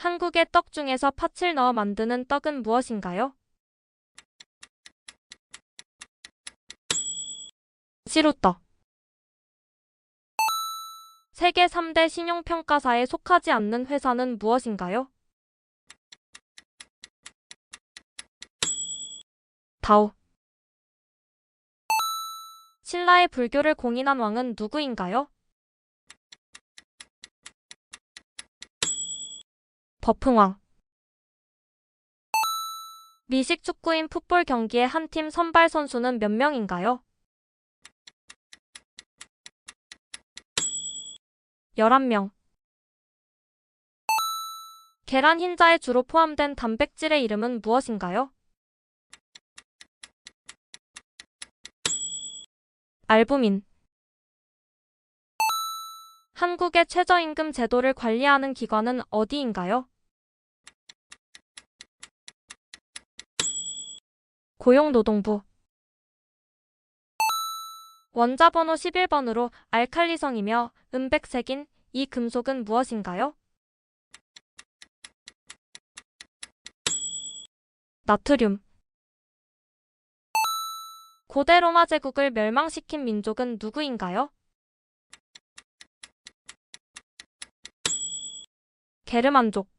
한국의 떡 중에서 팥을 넣어 만드는 떡은 무엇인가요? 시루떡. 세계 3대 신용평가사에 속하지 않는 회사는 무엇인가요? 다오. 신라의 불교를 공인한 왕은 누구인가요? 버풍왕. 미식 축구인 풋볼 경기의 한팀 선발 선수는 몇 명인가요? 11명. 계란 흰자에 주로 포함된 단백질의 이름은 무엇인가요? 알부민. 한국의 최저임금 제도를 관리하는 기관은 어디인가요? 고용노동부. 원자번호 11번으로 알칼리성이며 은백색인 이 금속은 무엇인가요? 나트륨. 고대 로마 제국을 멸망시킨 민족은 누구인가요? 게르만족.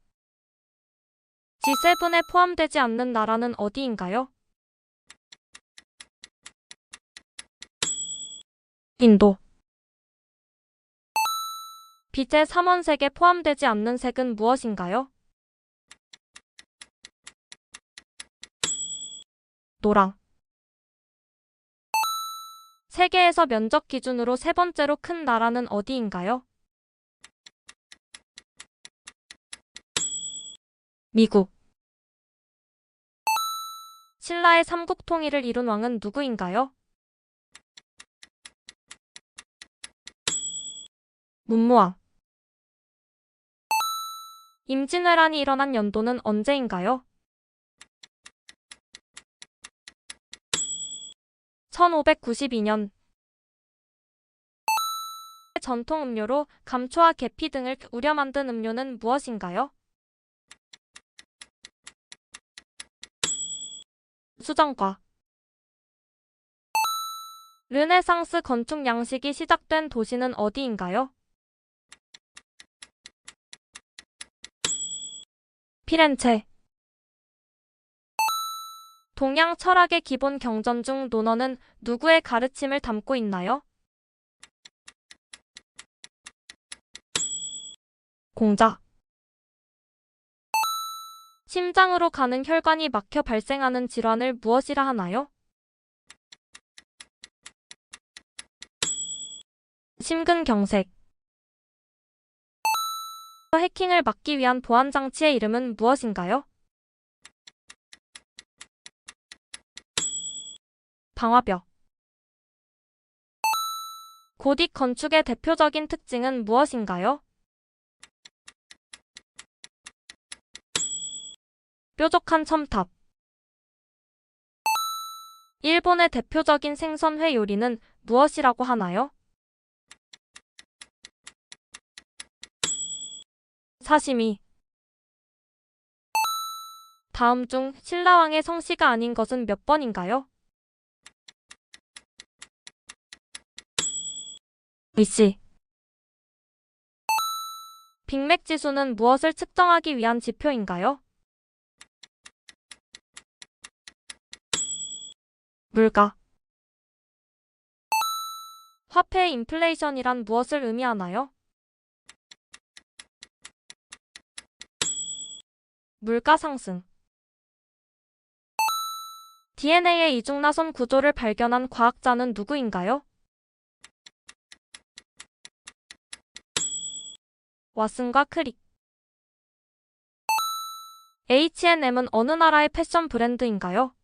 G7에 포함되지 않는 나라는 어디인가요? 인도. 빛의 3원색에 포함되지 않는 색은 무엇인가요? 노랑. 세계에서 면적 기준으로 세 번째로 큰 나라는 어디인가요? 미국. 신라의 삼국 통일을 이룬 왕은 누구인가요? 문무왕. 임진왜란이 일어난 연도는 언제인가요? 1592년. 전통 음료로 감초와 계피 등을 우려 만든 음료는 무엇인가요? 수정과. 르네상스 건축 양식이 시작된 도시는 어디인가요? 피렌체. 동양 철학의 기본 경전 중 논어는 누구의 가르침을 담고 있나요? 공자. 심장으로 가는 혈관이 막혀 발생하는 질환을 무엇이라 하나요? 심근경색. 해킹을 막기 위한 보안 장치의 이름은 무엇인가요? 방화벽. 고딕 건축의 대표적인 특징은 무엇인가요? 뾰족한 첨탑. 일본의 대표적인 생선회 요리는 무엇이라고 하나요? 사시미. 다음 중 신라왕의 성씨가 아닌 것은 몇 번인가요? 위씨. 빅맥 지수는 무엇을 측정하기 위한 지표인가요? 물가. 화폐 인플레이션이란 무엇을 의미하나요? 물가 상승. DNA의 이중나선 구조를 발견한 과학자는 누구인가요? 왓슨과 크릭. H&M은 어느 나라의 패션 브랜드인가요?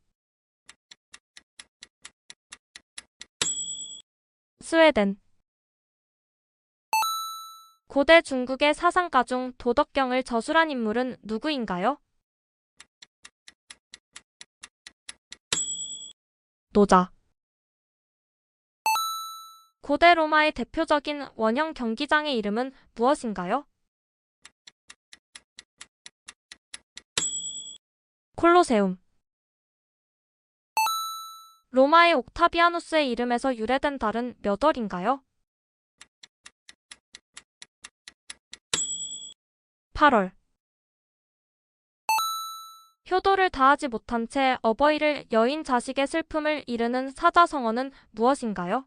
스웨덴. 고대 중국의 사상가 중 도덕경을 저술한 인물은 누구인가요? 노자. 고대 로마의 대표적인 원형 경기장의 이름은 무엇인가요? 콜로세움. 로마의 옥타비아누스의 이름에서 유래된 달은 몇 월인가요? 8월. 효도를 다하지 못한 채 어버이를 여인 자식의 슬픔을 이르는 사자성어는 무엇인가요?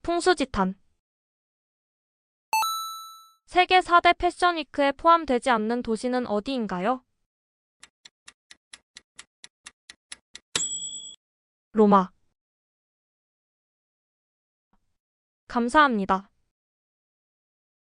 풍수지탄. 세계 4대 패션위크에 포함되지 않는 도시는 어디인가요? 로마. 감사합니다.